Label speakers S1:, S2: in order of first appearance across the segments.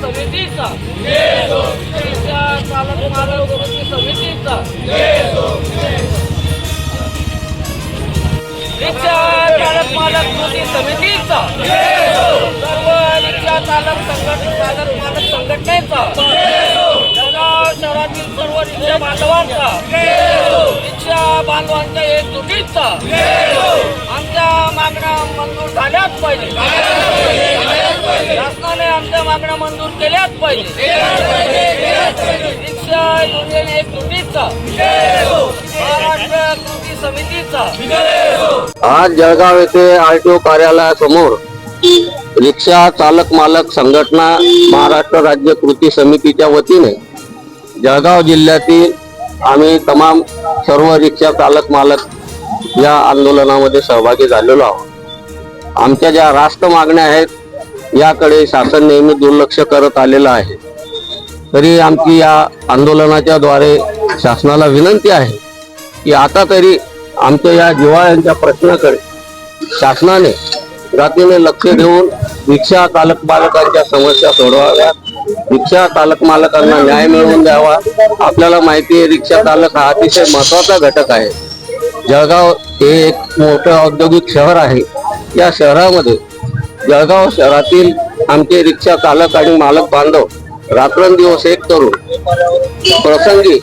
S1: समितीचा रिक्षा चालक मालक कृती समितीचा रिक्षा चालक मालक कृती समितीचा. सर्व इथल्या बांधवांचा. इथल्या बांधवांचा एक बांधवांच्या आमच्या मागण्या मंजूर झाल्याच पाहिजे. शासनाने आमच्या मागण्या मंजूर केल्याच पाहिजे. रिक्षा युनियन एकजुटीचा महाराष्ट्र कृती समितीचा.
S2: आज जळगाव येथे आरटीओ कार्यालयासमोर रिक्षा चालक मालक संघटना महाराष्ट्र राज्य कृती समितीच्या वतीने जळगाव जिल्ह्यातील आम्ही तमाम सर्व रिक्षा चालक मालक या आंदोलनामध्ये सहभागी झालेलो आहोत. आमच्या ज्या राष्ट्र मागण्या आहेत याकडे शासन नेहमी दुर्लक्ष करत आलेलं आहे. तरी आमची या आंदोलनाच्या द्वारे शासनाला विनंती आहे की आता तरी आमच्या या जिवाळ्यांच्या प्रश्नाकडे शासनाने जातीने लक्ष देऊन रिक्षा चालक बालकांच्या समस्या सोडवाव्यात. रिक्षा चालक मालकांना न्याय मिळवून द्यावा. आपल्याला माहिती आहे रिक्षा चालक हा अतिशय महत्त्वाचा घटक आहे. जळगाव हे एक मोठं औद्योगिक शहर आहे. या शहरामध्ये जळगाव शहरातील आमचे रिक्षा चालक आणि मालक बांधव रात्रंदिवस एक करून प्रसंगी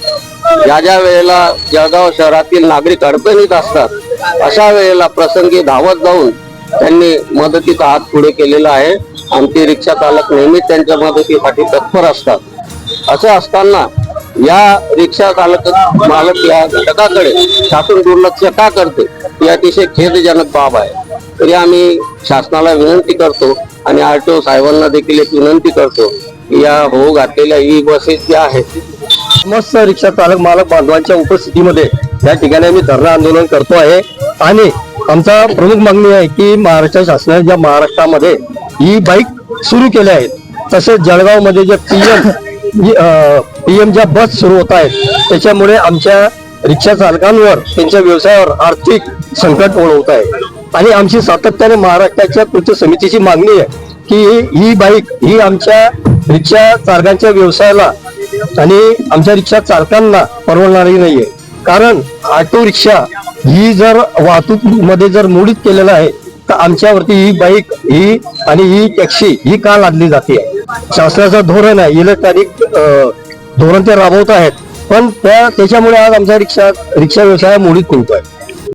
S2: ज्या ज्या वेळेला जळगाव शहरातील नागरिक अडचणीत असतात अशा वेळेला प्रसंगी धावत जाऊन त्यांनी मदतीचा हात पुढे केलेला आहे. आमचे रिक्षा चालक नेहमीच त्यांच्या मदतीसाठी तत्पर असतात. असं असताना या रिक्षा चालक मालक या घटकाकडे शासन दुर्लक्ष का करते? ही अतिशय खेदजनक बाब आहे. तरी आम्ही शासनाला विनंती करतो आणि आरटीओ साहेबांना देखील एक विनंती करतो की या होऊ घातलेल्या ई बसेस ज्या आहेत
S3: समस्त रिक्षा चालक मालक बांधवांच्या उपस्थितीमध्ये या ठिकाणी आम्ही धरणं आंदोलन करतो आहे. आणि आमचा प्रमुख मागणी आहे की महाराष्ट्र शासनाने ज्या महाराष्ट्रामध्ये ही बाईक सुरू केल्या आहेत तसेच जळगावमध्ये जे पी एम ज्या बस सुरू होत आहेत त्याच्यामुळे आमच्या रिक्षा चालकांवर त्यांच्या व्यवसायावर आर्थिक संकट ओढवत आहे. आणि आमची सातत्याने महाराष्ट्राच्या कृती समितीची मागणी आहे की ही बाईक ही आमच्या रिक्षा चालकांच्या व्यवसायाला आणि आमच्या रिक्षा चालकांना परवडणारी नाहीये. कारण ऑटो रिक्षा ही जर वाहतूकमध्ये जर मोडीत केलेलं आहे तर आमच्यावरती ही बाईक ही आणि ही टॅक्सी ही का लादली जाते? शासनाचं धोरण आहे इलेक्ट्रॉनिक धोरण ते राबवत आहेत. पण त्या त्याच्यामुळे आज आमचा रिक्षा रिक्षा व्यवसाय मोडीत निघतोय